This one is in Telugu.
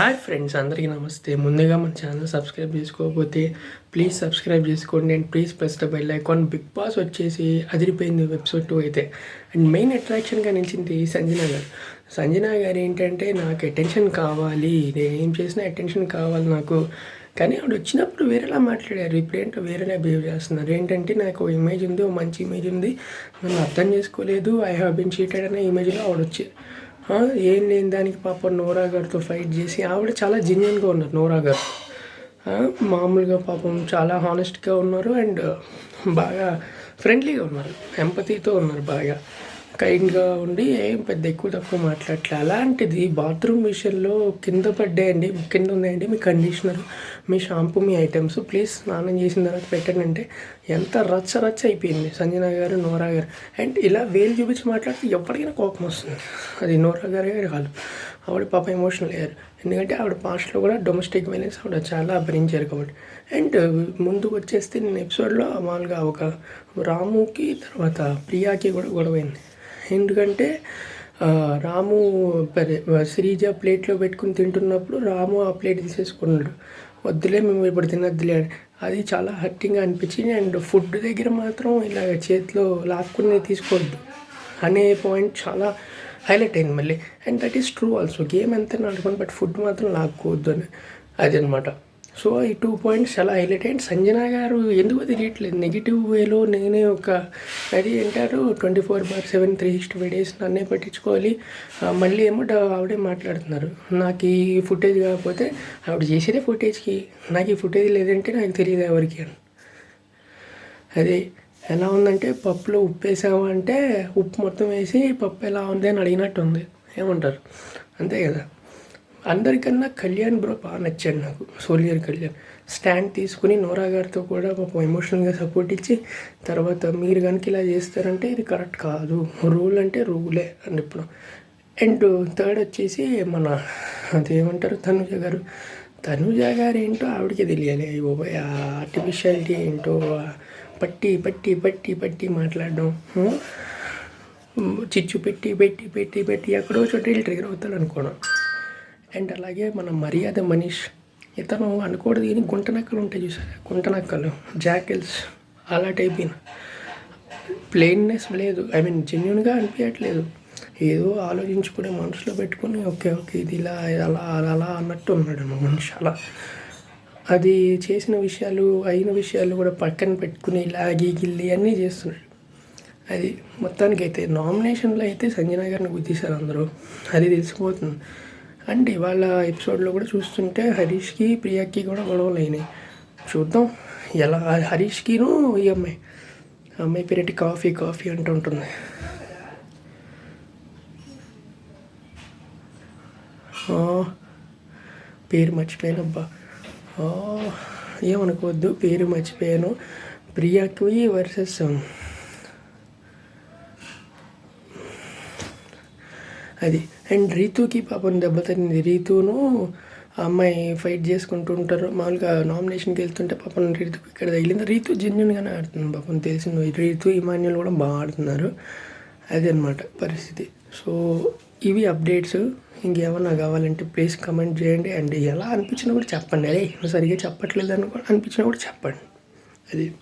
హాయ్ ఫ్రెండ్స్ అందరికీ నమస్తే. ముందుగా మన ఛానల్ సబ్స్క్రైబ్ చేసుకోకపోతే ప్లీజ్ సబ్స్క్రైబ్ చేసుకోండి and please press the bell icon Bigg Boss వచ్చేసి అదిరిపోయింది వెబ్సైట్ టూ అయితే. అండ్ మెయిన్ అట్రాక్షన్గా నిలిచింది సంజన గారు సంజనా గారు ఏంటంటే నాకు అటెన్షన్ కావాలి. నేను ఏం చేసినా అటెన్షన్ కావాలి నాకు. కానీ ఆవిడ వచ్చినప్పుడు వేరేలా మాట్లాడారు. ఇప్పుడు ఏంటో వేరేలా బిహేవ్ చేస్తున్నారు. ఏంటంటే నాకు ఒక ఇమేజ్ ఉంది ఒక మంచి ఇమేజ్ ఉంది. నన్ను అర్థం చేసుకోలేదు. ఐ హ్యావ్ బిన్ చీటెడ్ అనే ఇమేజ్లో ఆవిడ వచ్చారు ఏం లేని దానికి పాప నోరా గారితో ఫైట్ చేసి ఆవిడ చాలా జెన్యున్గా ఉన్నారు నోరా గారు. మామూలుగా పాపం చాలా హానెస్ట్గా ఉన్నారు అండ్ బాగా ఫ్రెండ్లీగా ఉన్నారు ఎంపతితో ఉన్నారు బాగా. కైండ్గా ఉండి ఏం పెద్ద ఎక్కువ తక్కువ మాట్లాడలే అలాంటిది బాత్రూమ్ విషయంలో కింద పడ్డాయండి కింద ఉన్నాయండి మీ కండిషనర్ మీ షాంపూ మీ ఐటమ్స్. ప్లీజ్ స్నానం చేసిన తర్వాత పెట్టండి అంటే ఎంత రచ్చ రచ్చ అయిపోయింది. సంజన గారు నోరా గారు. అండ్ ఇలా వేలు చూపించి మాట్లాడితే ఎవరికైనా కోపం వస్తుంది. అది నోరా గారే కాదు. ఆవిడ పాప ఎమోషనల్ అయ్యారు. ఎందుకంటే ఆవిడ పాస్ట్లో కూడా డొమెస్టిక్ వైలెన్స్ ఆవిడ చాలా భరించారు కాబట్టి. అండ్ ముందుకు వచ్చేస్తే నేను ఎపిసోడ్లో మామూలుగా ఒక రాముకి తర్వాత ప్రియాకి కూడా గొడవైంది. ఎందుకంటే రాము శ్రీజ ప్లేట్లో పెట్టుకుని తింటున్నప్పుడు రాము ఆ ప్లేట్ తీసేసుకున్నాడు. వద్దులే మేము ఇప్పుడు తినద్దులే అని. అది చాలా హర్టింగ్గా అనిపించింది. అండ్ ఫుడ్ దగ్గర మాత్రం ఇలా చేతిలో లాక్కుని తీసుకోవద్దు అనే పాయింట్ చాలా హైలైట్ అయింది మళ్ళీ. And that is true also. Game ఎంత ఆడుకోండి బట్ ఫుడ్ మాత్రం లాక్కోవద్దు అని. అది అనమాట సో ఈ టూ పాయింట్స్ చాలా హైలైట్. అండ్ సంజన గారు ఎందుకు తెలియట్లేదు నెగిటివ్ వేలో నేనే ఒక అది అంటారు twenty four bar seven three sixty five days నన్నే పట్టించుకోవాలి. మళ్ళీ ఏమో ఆవిడే మాట్లాడుతున్నారు. నాకు ఈ ఫుటేజ్ కాకపోతే ఆవిడ చేసేదే ఫుటేజ్కి నాకు ఈ ఫుటేజ్ లేదంటే నాకు తెలియదు ఎవరికి అని. అది ఎలా ఉందంటే పప్పులో ఉప్పు వేసామంటే ఉప్పు మొత్తం వేసి పప్పు ఎలా ఉంది అని అడిగినట్టు ఉంది ఏమంటారు? అంతే కదా. అందరికన్నా కళ్యాణ్ బ్రో బాగా నచ్చాడు నాకు. సోలియర్ కళ్యాణ్. స్టాండ్ తీసుకుని నోరా గారితో కూడా పాపం ఎమోషనల్గా సపోర్ట్ ఇచ్చి తర్వాత మీరు కనుక ఇలా చేస్తారంటే ఇది కరెక్ట్ కాదు. రూల్ అంటే రూలే అని ఇప్పుడు అండ్ థర్డ్ వచ్చేసి మన అదేమంటారు తనుజ గారు. తనుజ గారు ఏంటో ఆవిడకి తెలియాలి. అయ్యో ఆ ఆర్టిఫిషియాలిటీ ఏంటో పట్టి పట్టి పట్టి పట్టి మాట్లాడడం చిచ్చు పెట్టి పెట్టి పెట్టి పెట్టి ఎక్కడో చోట ట్రిగర్ అవుతాడు అనుకోవడం అండ్ అలాగే మన మర్యాద మనీష్ ఇతను అనుకోవడం కానీ గుంట నక్కలు ఉంటాయి చూసారా? గుంట నక్కలు జాకిల్స్ అలా టైప్ ప్లెయిన్నెస్ లేదు. ఐ మీన్ జెన్యున్గా అనిపించట్లేదు ఏదో ఆలోచించుకునే మనసులో పెట్టుకుని ఓకే ఓకే ఇది ఇలా అలా అలా అలా అన్నట్టు ఉన్నాడు మనిషి. అలా. అది చేసిన విషయాలు అయిన విషయాలు కూడా పక్కన పెట్టుకుని లాగి గిల్లి అన్నీ చేస్తున్నాడు. అది మొత్తానికి అయితే నామినేషన్లో అయితే సంజన గారిని గుర్తిస్తారు అందరూ. అది తెలిసిపోతుంది. అండ్ ఇవాళ ఎపిసోడ్లో కూడా చూస్తుంటే హరీష్కి ప్రియాకి కూడా గొడవలు అయినాయి. చూద్దాం. ఎలా? హరీష్కిను ఈ అమ్మాయి అమ్మాయి పేరేంటి? కాఫీ కాఫీ అంటూ ఉంటుంది. పేరు మర్చిపోయాను అబ్బా ఏమనుకోవద్దు. పేరు మర్చిపోయాను. ప్రియాకి వర్సెస్ అది. అండ్ రీతుకి పాపం దెబ్బతింది రీతును ఆ అమ్మాయి ఫైట్ చేసుకుంటూ ఉంటారు. మామూలుగా నామినేషన్కి వెళ్తుంటే పాపం రీతుకి ఇక్కడ తగిలింది. రీతు జెన్యున్గానే ఆడుతుంది పాపం తెలిసింది రీతు ఇమాన్యుల్ కూడా బాగా ఆడుతున్నారు. అది అనమాట పరిస్థితి. సో ఇవి అప్డేట్స్. ఇంకేమన్నా కావాలంటే ప్లీజ్ కమెంట్ చేయండి. అండ్ ఎలా అనిపించినా కూడా చెప్పండి. అదే సరిగ్గా చెప్పట్లేదు అనుకో అనిపించినా కూడా చెప్పండి. అది.